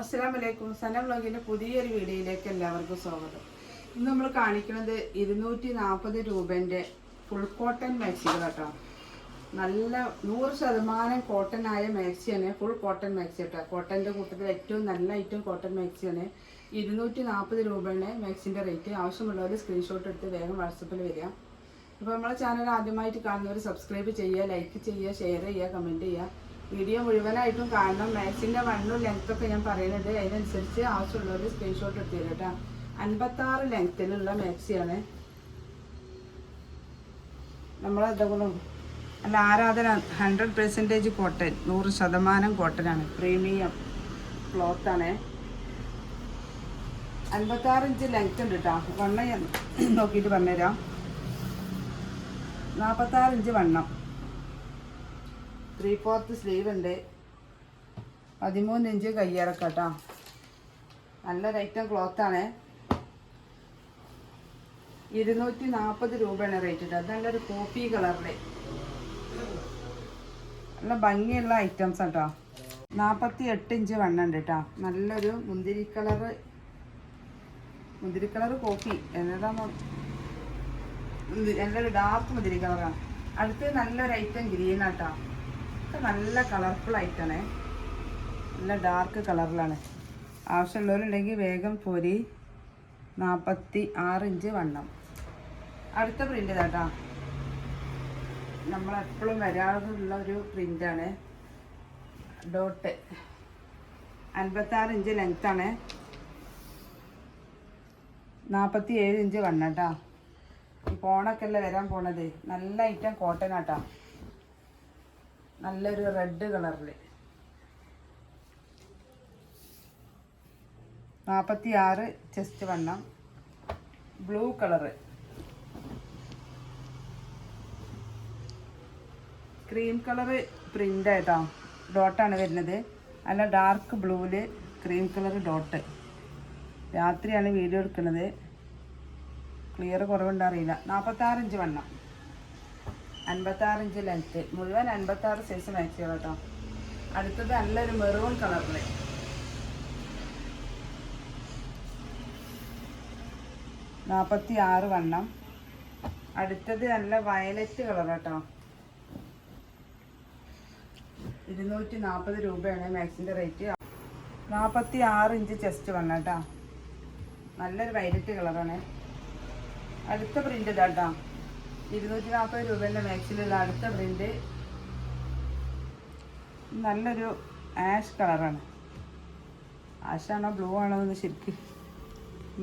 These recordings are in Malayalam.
അസ്സലാം വലൈക്കും സന വ്ളോഗിന്റെ പുതിയൊരു വീഡിയോയിലേക്ക് എല്ലാവർക്കും സ്വാഗതം. ഇന്ന് നമ്മൾ കാണിക്കുന്നത് ഇരുന്നൂറ്റി നാൽപ്പത് രൂപന്റെ ഫുൾ കോട്ടൺ മാക്സികൾ കേട്ടോ നല്ല നൂറ് ശതമാനം കോട്ടൺ ആയ മാക്സിയാണ് ഫുൾ കോട്ടൺ മാക്സി കേട്ടോ. കോട്ടന്റെ കൂട്ടത്തിൽ ഏറ്റവും നല്ല ഐറ്റം കോട്ടൺ മാക്സിയാണ് ഇരുന്നൂറ്റി നാൽപ്പത് രൂപയാണ് മാക്സിന്റെ റേറ്റ് ആവശ്യമുള്ളവർ സ്ക്രീൻഷോട്ട് എടുത്ത് വേഗം വാട്സപ്പിൽ വരിക. അപ്പോൾ നമ്മളെ ചാനൽ ആദ്യമായിട്ട് കാണുന്നവർ സബ്സ്ക്രൈബ് ചെയ്യുക ലൈക്ക് ചെയ്യുക ഷെയർ ചെയ്യുക കമന്റ് ചെയ്യുക. വീഡിയോ മുഴുവനായിട്ടും കാണണം. മാക്സിന്റെ വണ്ണും ലെങ്ത്തൊക്കെ ഞാൻ പറയുന്നത് അതിനനുസരിച്ച് ആവശ്യമുള്ളവർ സ്ക്രീൻഷോട്ട് എടുത്തു തരും കേട്ടോ. അൻപത്താറ് ലെങ്ത്തിലുള്ള മാക്സിയാണ് നമ്മളെന്തെങ്കിലും അല്ല ആരാധന ഹൺഡ്രഡ് പെർസെന്റേജ് കോട്ടൺ നൂറ് ശതമാനം കോട്ടനാണ് പ്രീമിയം ക്ലോത്താണ് അൻപത്താറ് ഇഞ്ച് ലെങ്ത് ഉണ്ട് കേട്ടോ. വണ്ണം നോക്കിയിട്ട് പറഞ്ഞുതരാം. നാൽപ്പത്താറ് ഇഞ്ച് വണ്ണം. ത്രീ ഫോർത്ത് സ്ലീവ് ഉണ്ട് പതിമൂന്ന് ഇഞ്ച് കയ്യിറക്കട്ടോ. നല്ലൊരു ഐറ്റം ക്ലോത്താണ്. ഇരുന്നൂറ്റി നാൽപ്പത് രൂപയാണ് റേറ്റ് ഇട്ടത് അത് നല്ലൊരു കോഫി കളറിൽ നല്ല ഭംഗിയുള്ള ഐറ്റംസ് കേട്ടോ നാൽപ്പത്തി എട്ട് ഇഞ്ച് വണ്ണം ഉണ്ട് കേട്ടോ നല്ലൊരു മുന്തിരി കളറ് മുന്തിരി കളർ കോഫി. എന്നതാ നല്ലൊരു ഡാർക്ക് മുന്തിരി കളറാണ്. അടുത്ത് നല്ലൊരു ഐറ്റം ഗ്രീൻ ആട്ടോ ഒക്കെ നല്ല കളർഫുൾ ആയിട്ടാണ്. നല്ല ഡാർക്ക് കളറിലാണ് ആവശ്യമുള്ളവരുണ്ടെങ്കിൽ വേഗം പൊരി. നാൽപ്പത്തി ആറ് ഇഞ്ച് വണ്ണം. അടുത്ത പ്രിന്റ് ഇതാട്ടാ നമ്മളെപ്പോഴും വരാറുള്ള ഒരു പ്രിന്റാണ് ഡോട്ട്. അൻപത്താറ് ഇഞ്ച് ലെങ്ത്താണ് നാൽപ്പത്തി ഏഴ് ഇഞ്ച് വണ്ണം കേട്ടോ ഈ പോണൊക്കെ അല്ലേ വരാൻ പോണത്. നല്ല ഐറ്റം കോട്ടൺ ആട്ടാ നല്ലൊരു റെഡ് കളറിൽ നാൽപ്പത്തി ആറ് ചെസ്റ്റ് വണ്ണം blue colour cream colour print ആയിട്ടോ ഡോട്ടാണ് വരുന്നത്. അല്ല ഡാർക്ക് ബ്ലൂവിൽ ക്രീം കളർ ഡോട്ട് രാത്രിയാണ് വീഡിയോ എടുക്കുന്നത്. ക്ലിയർ കുറവുണ്ടറിയില്ല നാൽപ്പത്താറിഞ്ച് വണ്ണം. അൻപത്താറ് ഇഞ്ച് ലെങ്ത്ത് മുഴുവൻ അൻപത്താറ് സൈസ് മാക്സികൾ കേട്ടോ അടുത്തത് നല്ലൊരു മെറൂൺ കളറിൽ നാൽപ്പത്തി ആറ് വണ്ണം. അടുത്തത് നല്ല വയലറ്റ് കളർ കേട്ടോ ഇരുന്നൂറ്റി നാൽപ്പത് രൂപയാണ് മാക്സിന്റെ റേറ്റ് നാൽപ്പത്തി ആറ് ഇഞ്ച് ചെസ്റ്റ് വണ്ണം കേട്ടോ. നല്ലൊരു വയലറ്റ് കളറാണ് അടുത്ത പ്രിന്റ് ഇതാട്ടോ. ഇരുന്നൂറ്റി നാൽപ്പത് രൂപേന്റെ മാക്സിലുള്ള അടുത്ത പ്രിന്റ് നല്ലൊരു ആഷ് കളറാണ് ആഷാണോ ബ്ലൂ ആണോ എന്ന് ശരിക്കും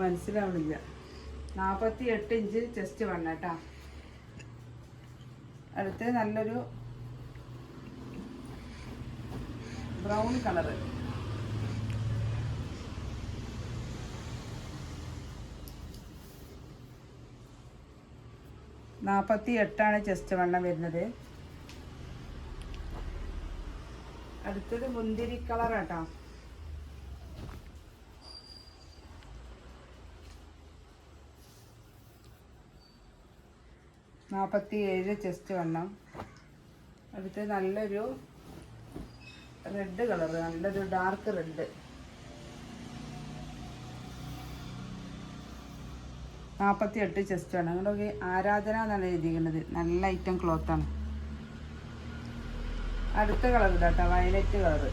മനസ്സിലാവണില്ല. നാൽപ്പത്തി എട്ട് ഇഞ്ച് ചെസ്റ്റ് വണ്ണ കേട്ടോ അടുത്ത് നല്ലൊരു ബ്രൗൺ കളറ് നാൽപ്പത്തി എട്ടാണ് ചെസ്റ്റ് വണ്ണം വരുന്നത്. അടുത്തത് മുന്തിരി കളർ കേട്ടോ നാൽപ്പത്തി ഏഴ് ചെസ്റ്റ് വണ്ണം അടുത്ത് നല്ലൊരു റെഡ് കളർ നല്ലൊരു ഡാർക്ക് റെഡ് നാൽപ്പത്തി എട്ട് ചെസ്റ്റ് ആണ്. അങ്ങോട്ടൊക്കെ ആരാധന എന്നാണ് എഴുതിയിരിക്കുന്നത്. നല്ല ഐറ്റം ക്ലോത്താണ് അടുത്ത കളർ ഇതാട്ടോ. വയലറ്റ് കളർ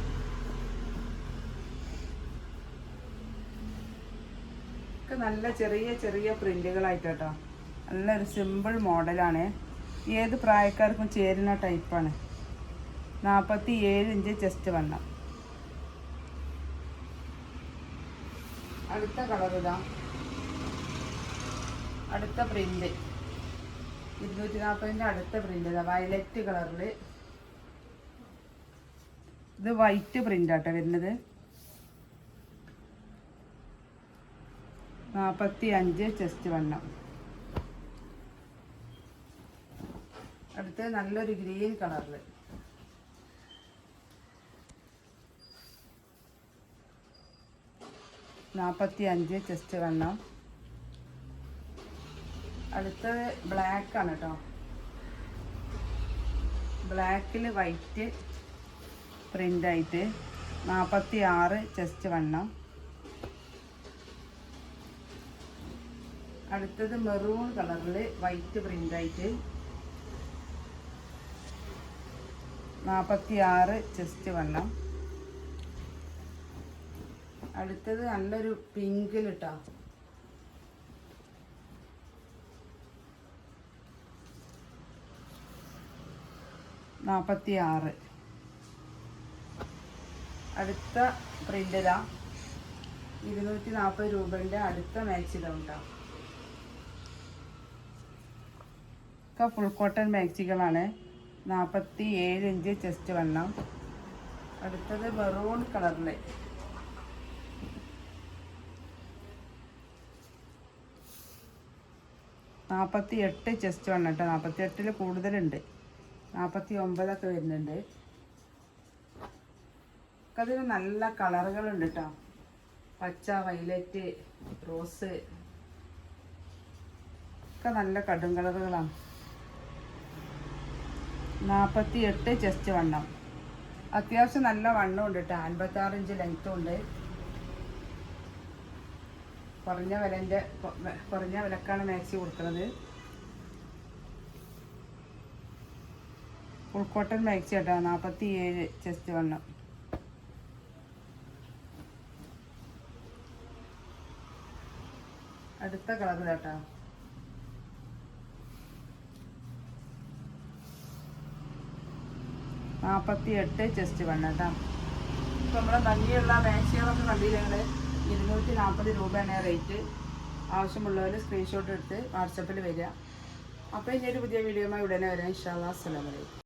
ഒക്കെ നല്ല ചെറിയ ചെറിയ പ്രിന്റുകളായിട്ടോ നല്ലൊരു സിമ്പിൾ മോഡലാണ് ഏത് പ്രായക്കാർക്കും ചേരുന്ന ടൈപ്പാണ് നാൽപ്പത്തി ഏഴ് ഇഞ്ച് ചെസ്റ്റ് വണ്ണം. അടുത്ത കളർ ഇതാ. അടുത്ത പ്രിന്റ് ഇരുന്നൂറ്റി നാൽപ്പതിന്റെ അടുത്ത പ്രിന്റ് ഇതാ വയലറ്റ് കളറിൽ ഇത് വൈറ്റ് പ്രിന്റ് ആട്ടോ വരുന്നത്. നാൽപ്പത്തി അഞ്ച് ചെസ്റ്റ് വണ്ണം. അടുത്ത് നല്ലൊരു ഗ്രീൻ കളറിൽ നാൽപ്പത്തി അഞ്ച് ചെസ്റ്റ് വണ്ണം. അടുത്തത് ബ്ലാക്ക് ആണ് കേട്ടോ ബ്ലാക്കിൽ വൈറ്റ് പ്രിന്റായിട്ട് നാൽപ്പത്തി ആറ് ചെസ്റ്റ് വണ്ണം. അടുത്തത് മെറൂൺ കളറിൽ വൈറ്റ് പ്രിന്റായിട്ട് നാൽപ്പത്തി ആറ് ചെസ്റ്റ് വണ്ണം. അടുത്തത് നല്ലൊരു പിങ്കിലിട്ടാ നാൽപ്പത്തി ആറ് അടുത്ത പ്രിന്റ് ഇതാ. ഇരുന്നൂറ്റി നാൽപ്പത് രൂപന്റെ അടുത്ത മാച്ച് ഇതാ ഉണ്ടാവും ഒക്കെ ഫുൾ കോട്ടൺ മാക്സികളാണ് നാൽപ്പത്തി ഏഴ് ഇഞ്ച് ചെസ്റ്റ് വണ്ണം. അടുത്തത് മെറൂൺ കളറിൽ നാൽപ്പത്തി എട്ട് ചെസ്റ്റ് വണ്ണം കേട്ടോ. നാൽപ്പത്തി എട്ടിൽ കൂടുതലുണ്ട്. നാൽപ്പത്തി ഒമ്പതൊക്കെ വരുന്നുണ്ട്. അതിന് നല്ല കളറുകളുണ്ട് കേട്ടോ പച്ച വൈലറ്റ് റോസ്. ഒക്കെ നല്ല കടും കളറുകളാണ്. നാൽപ്പത്തി എട്ട് ചെസ്റ്റ് വണ്ണം. അത്യാവശ്യം നല്ല വണ്ണം ഉണ്ട് കേട്ടോ അൻപത്താറ് ഇഞ്ച് ലെങ്ത്തും ഉണ്ട് കുറഞ്ഞ വിലന്റെ കുറഞ്ഞ വിലക്കാണ് മാക്സി കൊടുക്കുന്നത് ഫുൾ കോട്ടൺ മാക്സി കേട്ടോ നാൽപ്പത്തി ഏഴ് ചെസ്റ്റ് വണ്ണം അടുത്ത കളർ കേട്ടോ നാൽപ്പത്തി എട്ട് ചെസ്റ്റ് വണ്ണം കേട്ടോ. ഇപ്പം നമ്മുടെ ഭംഗിയുള്ള മാക്സികളൊക്കെ കണ്ടില്ല ഞങ്ങൾ ഇരുന്നൂറ്റി നാൽപ്പത് രൂപയാണ് റേറ്റ് ആവശ്യമുള്ളവർ സ്ക്രീൻഷോട്ട് എടുത്ത് വാട്സപ്പിൽ വരിക. അപ്പോൾ ഇനി ഒരു പുതിയ വീഡിയോയുമായി ഉടനെ വരാം. ഇൻഷാല്ലാ അസ്സലാമലൈക്കും